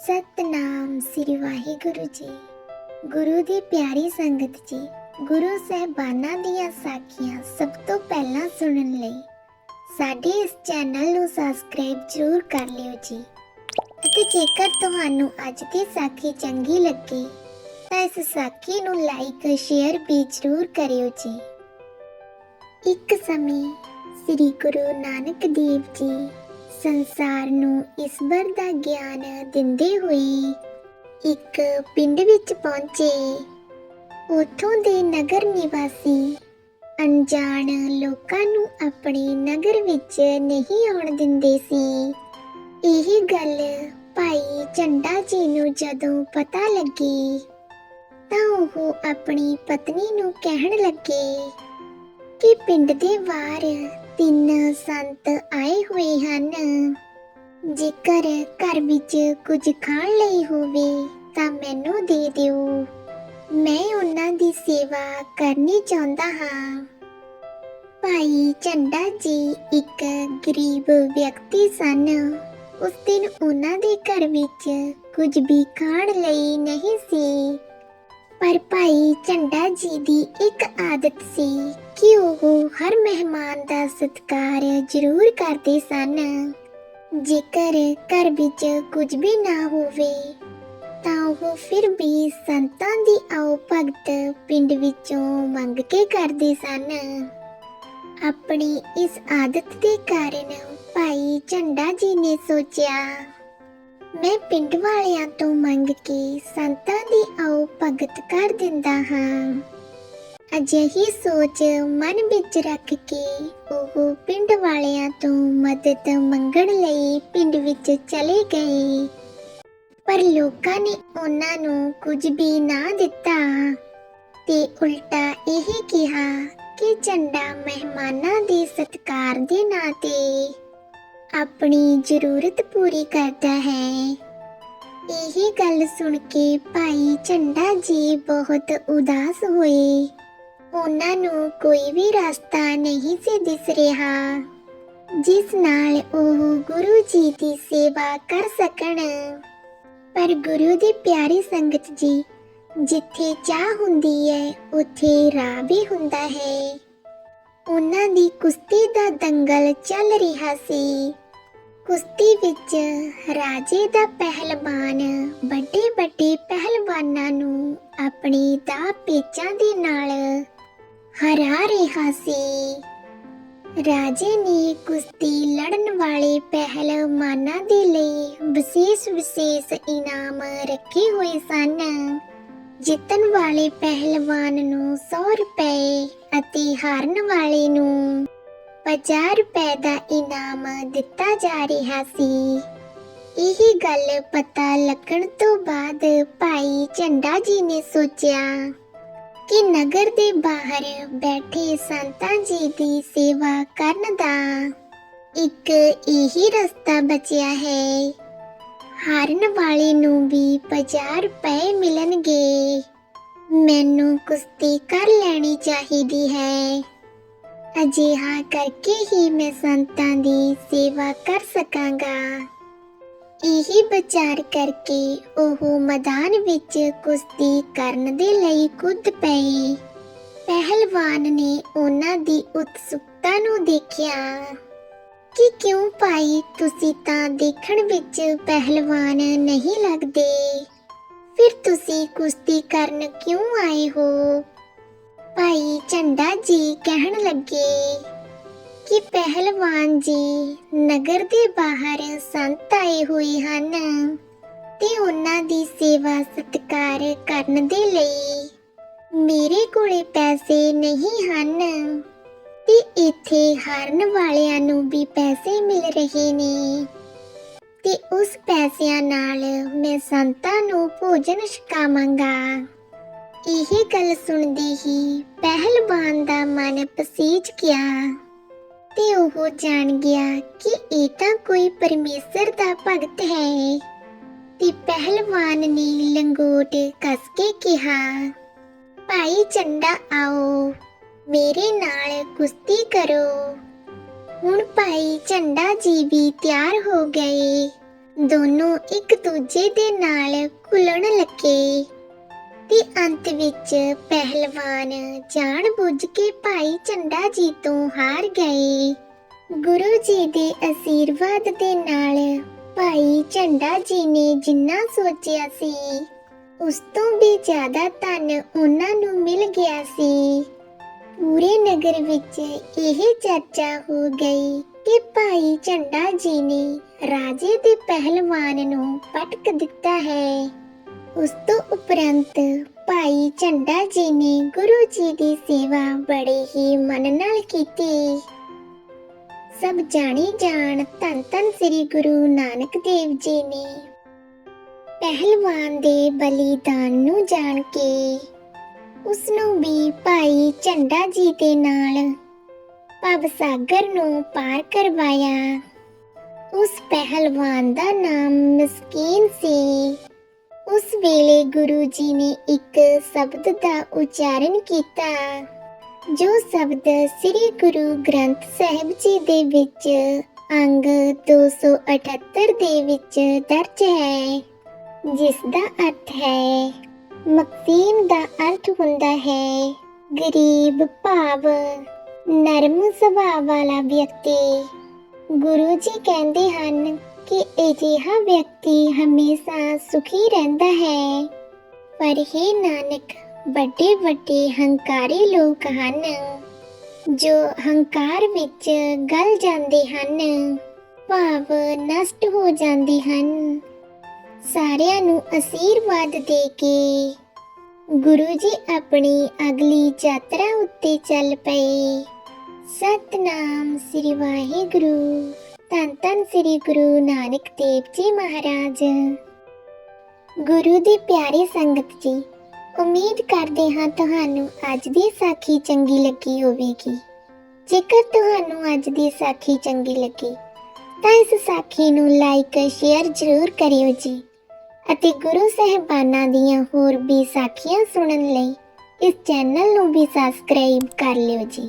ਸਤਨਾਮ ਸ੍ਰੀ ਵਾਹਿਗੁਰੂ ਜੀ। ਗੁਰੂ ਦੀ ਪਿਆਰੀ ਸੰਗਤ ਜੀ, ਗੁਰੂ ਸਹਿਬਾਨਾਂ ਦੀਆਂ ਸਾਖੀਆਂ ਸਭ ਤੋਂ ਪਹਿਲਾਂ ਸੁਣਨ ਲਈ ਸਾਡੇ ਇਸ ਚੈਨਲ ਨੂੰ ਸਬਸਕ੍ਰਾਈਬ ਜ਼ਰੂਰ ਕਰ ਲਿਓ ਜੀ। ਅਤੇ ਜੇਕਰ ਤੁਹਾਨੂੰ ਅੱਜ ਦੀ ਸਾਖੀ ਚੰਗੀ ਲੱਗੇ, ਤਾਂ ਇਸ ਸਾਖੀ ਨੂੰ ਲਾਈਕ ਸ਼ੇਅਰ ਵੀ ਜ਼ਰੂਰ ਕਰਿਓ ਜੀ। ਇੱਕ ਸਮੇਂ ਸ੍ਰੀ ਗੁਰੂ ਨਾਨਕ ਦੇਵ ਜੀ ਸੰਸਾਰ ਨੂੰ ਈਸ਼ਵਰ ਦਾ ਗਿਆਨ ਦਿੰਦੇ ਹੋਏ ਇੱਕ ਪਿੰਡ ਵਿੱਚ ਪਹੁੰਚੇ। ਉਥੋਂ ਦੇ ਨਗਰ ਨਿਵਾਸੀ ਅਣਜਾਣ ਲੋਕਾਂ ਨੂੰ ਆਪਣੇ ਨਗਰ ਵਿੱਚ ਨਹੀਂ ਆਉਣ ਦਿੰਦੇ ਸੀ। ਇਹ ਗੱਲ ਭਾਈ ਝੰਡਾ ਜੀ ਨੂੰ ਜਦੋਂ ਪਤਾ ਲੱਗੀ, ਤਾਂ ਉਹ ਆਪਣੀ ਪਤਨੀ ਨੂੰ ਕਹਿਣ ਲੱਗੇ ਕਿ ਪਿੰਡ ਦੇ ਬਾਹਰ ਤਿੰਨ ਸੰਤ ਆਏ ਹੋਏ ਹਨ। ਜੇਕਰ ਘਰ ਵਿੱਚ ਕੁਝ ਖਾਣ ਲਈ ਹੋਵੇ ਤਾਂ ਮੈਨੂੰ ਦੇ ਦਿਓ। ਮੈਂ ਉਹਨਾਂ ਦੀ ਸੇਵਾ ਕਰਨੀ ਚਾਹੁੰਦਾ ਹਾਂ। ਭਾਈ ਝੰਡਾ ਜੀ ਇੱਕ ਗਰੀਬ ਵਿਅਕਤੀ ਸਨ। ਉਸ ਦਿਨ ਉਹਨਾਂ ਦੇ ਘਰ ਵਿੱਚ ਕੁਝ ਵੀ ਖਾਣ ਲਈ ਨਹੀਂ ਸੀ। ਪਰ ਭਾਈ ਝੰਡਾ ਜੀ ਦੀ ਇੱਕ ਆਦਤ ਸੀ ਕਿ ਉਹ ਹਰ ਮਹਿਮਾਨ ਦਾ ਸਤਿਕਾਰ ਜ਼ਰੂਰ ਕਰਦੇ ਸਨ। ਜੇਕਰ ਘਰ ਵਿੱਚ ਕੁਝ ਵੀ ਨਾ ਹੋਵੇ, ਤਾਂ ਉਹ ਫਿਰ ਵੀ ਸੰਤਾਂ ਦੀ ਆਓ ਭਗਤ ਪਿੰਡ ਵਿੱਚੋਂ ਮੰਗ ਕੇ ਕਰਦੇ ਸਨ। ਆਪਣੀ ਇਸ ਆਦਤ ਦੇ ਕਾਰਨ ਭਾਈ ਝੰਡਾ ਜੀ ਨੇ ਸੋਚਿਆ, ਮੈਂ ਪਿੰਡ ਵਾਲਿਆਂ ਤੋਂ ਮੰਗ ਕੇ ਸੰਤਾਂ ਦੀ ਆਓ ਭਗਤ ਕਰ ਦਿੰਦਾ ਹਾਂ। ਅਜਿਹੀ ਸੋਚ ਮਨ ਵਿੱਚ ਰੱਖ ਕੇ ਉਹ ਪਿੰਡ ਵਾਲਿਆਂ ਤੋਂ ਮਦਦ ਮੰਗਣ ਲਈ ਪਿੰਡ ਵਿੱਚ ਚਲੇ ਗਏ। ਪਰ ਲੋਕਾਂ ਨੇ ਉਹਨਾਂ ਨੂੰ ਕੁਝ ਵੀ ਨਾ ਦਿੱਤਾ ਤੇ ਉਲਟਾ ਇਹ ਕਿਹਾ ਕਿ ਝੰਡਾ ਮਹਿਮਾਨਾਂ ਦੇ ਸਤਿਕਾਰ ਦੇ ਨਾਂ ਤੇ ਆਪਣੀ ਜ਼ਰੂਰਤ ਪੂਰੀ ਕਰਦਾ ਹੈ। ਇਹ ਗੱਲ ਸੁਣ ਕੇ ਭਾਈ ਝੰਡਾ ਜੀ ਬਹੁਤ ਉਦਾਸ ਹੋਏ। ਉਹਨਾਂ ਨੂੰ ਕੋਈ ਵੀ ਰਸਤਾ ਨਹੀਂ ਸੀ ਦਿਸ ਰਿਹਾ। ਜਿਸ ਨਾਲ ਉਹ ਗੁਰੂ ਜੀ ਦੀ ਸੇਵਾ ਕਰ ਸਕਣ। ਪਰ ਗੁਰੂ ਦੀ ਪਿਆਰੀ ਸੰਗਤ ਜੀ, ਜਿੱਥੇ ਚਾਹ ਹੁੰਦੀ ਹੈ, ਉੱਥੇ ਰਾਹ ਵੀ ਹੁੰਦਾ ਹੈ। ਉਹਨਾਂ ਦੀ ਕੁਸ਼ਤੀ ਦਾ ਦੰਗਲ ਚੱਲ ਰਿਹਾ ਸੀ। ਕੁਸ਼ਤੀ ਵਿੱਚ ਰਾਜੇ ਦਾ ਪਹਿਲਵਾਨ ਵੱਡੇ ਵੱਡੇ ਪਹਿਲਵਾਨਾਂ ਨੂੰ ਆਪਣੀ ਦਾ ਪੇਚਾਂ ਦੇ ਨਾਲ ਹਰਾ ਰਿਹਾ ਸੀ। ਰਾਜੇ ਨੇ ਕੁਸ਼ਤੀ ਲੜਨ ਵਾਲੇ ਪਹਿਲਵਾਨਾਂ ਦੇ ਲਈ ਵਿਸ਼ੇਸ਼ ਵਿਸ਼ੇਸ਼ ਇਨਾਮ ਰੱਖੇ ਹੋਏ ਸਨ। ਜਿੱਤਣ ਵਾਲੇ ਪਹਿਲਵਾਨ ਨੂੰ 100 ਰੁਪਏ ਅਤੇ ਹਾਰਨ ਵਾਲੇ ਨੂੰ 50 ਰੁਪਏ ਦਾ ਇਨਾਮ ਦਿੱਤਾ ਜਾ ਰਿਹਾ ਸੀ। ਇਹ ਗੱਲ ਪਤਾ ਲੱਗਣ ਤੋਂ ਬਾਅਦ ਭਾਈ ਝੰਡਾ ਜੀ ਨੇ ਸੋਚਿਆ ਕਿ ਨਗਰ ਦੇ ਬਾਹਰ ਬੈਠੇ ਸੰਤਾਂ ਜੀ ਦੀ ਸੇਵਾ ਕਰਨ ਦਾ ਇੱਕ ਇਹੀ ਰਸਤਾ ਬਚਿਆ ਹੈ। ਹਾਰਨ ਵਾਲੇ ਨੂੰ ਵੀ 50 ਰੁਪਏ ਮਿਲਣਗੇ। ਮੈਨੂੰ ਕੁਸ਼ਤੀ ਕਰ ਲੈਣੀ ਚਾਹੀਦੀ ਹੈ। ਅਜਿਹਾ ਕਰਕੇ ਹੀ ਮੈਂ ਸੰਤਾਂ ਦੀ ਸੇਵਾ ਕਰ ਸਕਾਂਗਾ। ਇਹੀ ਵਿਚਾਰ ਕਰਕੇ ਉਹ ਮੈਦਾਨ ਵਿੱਚ ਕੁਸ਼ਤੀ ਕਰਨ ਦੇ ਲਈ ਕੁੱਦ ਪਏ ਪਹਿਲਵਾਨ ਨੇ ਉਹਨਾਂ ਦੀ ਉਤਸੁਕਤਾ ਨੂੰ ਦੇਖਿਆ ਕਿ ਕਿਉਂ ਭਾਈ ਤੁਸੀਂ ਤਾਂ ਦੇਖਣ ਵਿੱਚ ਪਹਿਲਵਾਨ ਨਹੀਂ ਲੱਗਦੇ। ਫਿਰ ਤੁਸੀਂ ਕੁਸ਼ਤੀ ਕਰਨ ਕਿਉਂ ਆਏ ਹੋ? ਭਾਈ ਝੰਡਾ ਜੀ ਕਹਿਣ ਲੱਗੇ। ਕਿ ਪਹਿਲਵਾਨ ਜੀ ਨਗਰ ਦੇ ਬਾਹਰ ਸੰਤ ਆਏ ਹੋਏ ਹਨ ਤੇ ਉਹਨਾਂ ਦੀ ਸੇਵਾ ਸਤਿਕਾਰ ਕਰਨ ਦੇ ਲਈ ਮੇਰੇ ਕੋਲੇ ਪੈਸੇ ਨਹੀਂ ਹਨ ਤੇ ਇੱਥੇ ਹਾਰਨ ਵਾਲਿਆਂ ਨੂੰ ਵੀ ਪੈਸੇ ਮਿਲ ਰਹੇ ਨੇ। ਤੇ ਉਸ ਪੈਸਿਆਂ ਨਾਲ ਮੈਂ ਸੰਤਾਂ ਨੂੰ ਭੋਜਨ ਛਕਾਵਾਂਗਾ। ਇਹ ਗੱਲ ਸੁਣਦੇ ਹੀ ਪਹਿਲਵਾਨ ਦਾ ਮਨ ਪਸੀਜ ਗਿਆ। ਉਹ ਜਾਣ ਗਿਆ ਕਿ ਇਹ ਤਾਂ ਕੋਈ ਪਰਮੇਸ਼ਰ ਦਾ ਭਗਤ ਹੈ। ਤੇ ਪਹਿਲਵਾਨ ਨੇ ਲੰਗੋਟ ਕੱਸ ਕੇ ਕਿਹਾ, ਭਾਈ ਚੰਡਾ ਆਓ, ਮੇਰੇ ਨਾਲ ਕੁਸ਼ਤੀ ਕਰੋ। ਹੁਣ ਭਾਈ ਝੰਡਾ ਜੀ ਵੀ ਤਿਆਰ ਹੋ ਗਏ। ਦੋਨੋਂ ਇੱਕ ਦੂਜੇ ਦੇ ਨਾਲ ਘੁਲਣ ਲੱਗੇ। ਤੇ ਅੰਤ ਵਿੱਚ ਪਹਿਲਵਾਨ ਜਾਣ ਬੁੱਝ ਕੇ ਭਾਈ ਝੰਡਾ ਜੀ ਤੋਂ ਹਾਰ ਗਏ। ਗੁਰੂ ਜੀ ਦੇ ਅਸੀਰਵਾਦ ਦੇ ਨਾਲ ਭਾਈ ਝੰਡਾ ਜੀ ਨੇ ਜਿੰਨਾ ਸੋਚਿਆ ਸੀ, ਉਸ ਤੋਂ ਵੀ ਜ਼ਿਆਦਾ ਧਨ ਉਹਨਾਂ ਨੂੰ ਮਿਲ ਗਿਆ ਸੀ। ਪੂਰੇ ਨਗਰ ਵਿੱਚ ਇਹ ਚਰਚਾ ਹੋ ਗਈ ਕਿ ਭਾਈ ਝੰਡਾ ਜੀ ਨੇ ਰਾਜੇ ਦੇ ਪਹਿਲਵਾਨ ਨੂੰ ਪਟਕ ਦਿੱਤਾ ਹੈ। ਉਸ ਤੋਂ ਉਪਰੰਤ ਭਾਈ ਝੰਡਾ ਜੀ ਨੇ ਗੁਰੂ ਜੀ ਦੀ ਸੇਵਾ ਬੜੇ ਹੀ ਮਨ ਨਾਲ ਕੀਤੀ। ਸਭ ਜਾਣੀ ਜਾਣ, ਧੰਨ ਧੰਨ ਸ੍ਰੀ ਗੁਰੂ ਨਾਨਕ ਦੇਵ ਜੀ ਨੇ। ਪਹਿਲਵਾਨ ਦੇ ਬਲੀਦਾਨ ਨੂੰ ਜਾਣ ਕੇ ਉਸ ਨੂੰ ਵੀ ਭਾਈ ਝੰਡਾ ਜੀ ਦੇ ਨਾਲ ਭਵ ਸਾਗਰ ਨੂੰ ਪਾਰ ਕਰਵਾਇਆ। ਉਸ ਪਹਿਲਵਾਨ ਦਾ ਨਾਮ ਮਸਕੀਨ ਸੀ। ਉਸ ਵੇਲੇ ਗੁਰੂ ਜੀ ਨੇ ਇੱਕ ਸ਼ਬਦ ਦਾ ਉਚਾਰਨ ਕੀਤਾ। ਜੋ ਸ਼ਬਦ ਸ੍ਰੀ ਗੁਰੂ ਗ੍ਰੰਥ ਸਾਹਿਬ ਜੀ ਦੇ ਵਿੱਚ ਅੰਗ 278 ਦੇ ਵਿੱਚ ਦਰਜ ਹੈ, ਜਿਸ ਦਾ ਅਰਥ ਹੈ, ਮਕਸੀਮ ਦਾ ਅਰਥ ਹੁੰਦਾ ਹੈ, ਗਰੀਬ ਭਾਵ, ਨਰਮ ਸੁਭਾਅ ਵਾਲਾ ਵਿਅਕਤੀ। ਗੁਰੂ ਜੀ ਕਹਿੰਦੇ ਹਨ ਕਿ ਅਜਿਹਾ ਵਿਅਕਤੀ ਹਮੇਸ਼ਾ ਸੁਖੀ ਰਹਿੰਦਾ ਹੈ। ਪਰ ਹੀ ਨਾਨਕ ਵੱਡੇ ਵੱਡੇ ਹੰਕਾਰੀ ਲੋਕ ਹਨ, ਜੋ ਹੰਕਾਰ ਵਿੱਚ ਗਲ ਜਾਂਦੇ ਹਨ, ਭਾਵ ਨਸ਼ਟ ਹੋ ਜਾਂਦੇ ਹਨ। ਸਾਰਿਆਂ ਨੂੰ ਅਸੀਰਵਾਦ ਦੇ ਕੇ ਗੁਰੂ ਜੀ ਆਪਣੀ ਅਗਲੀ ਯਾਤਰਾ ਉੱਤੇ ਚੱਲ ਪਏ। ਸਤਨਾਮ ਸ੍ਰੀ ਵਾਹਿਗੁਰੂ। ਧੰਨ ਧੰਨ ਸ੍ਰੀ ਗੁਰੂ ਨਾਨਕ ਦੇਵ ਜੀ ਮਹਾਰਾਜ। ਗੁਰੂ ਦੀ ਪਿਆਰੀ ਸੰਗਤ ਜੀ ਉਮੀਦ ਕਰਦੇ ਹਾਂ ਤੁਹਾਨੂੰ ਅੱਜ ਦੀ ਸਾਖੀ ਚੰਗੀ ਲੱਗੀ ਹੋਵੇਗੀ। ਜੇਕਰ ਤੁਹਾਨੂੰ ਅੱਜ ਦੀ ਸਾਖੀ ਚੰਗੀ ਲੱਗੀ, ਤਾਂ ਇਸ ਸਾਖੀ ਨੂੰ ਲਾਈਕ ਸ਼ੇਅਰ ਜ਼ਰੂਰ ਕਰਿਓ ਜੀ ਅਤੇ ਗੁਰੂ ਸਹਿਬਾਨਾਂ ਦੀਆਂ ਹੋਰ ਵੀ ਸਾਖੀਆਂ ਸੁਣਨ ਲਈ ਇਸ ਚੈਨਲ ਨੂੰ ਵੀ ਸਬਸਕ੍ਰਾਈਬ ਕਰ ਲਿਓ ਜੀ।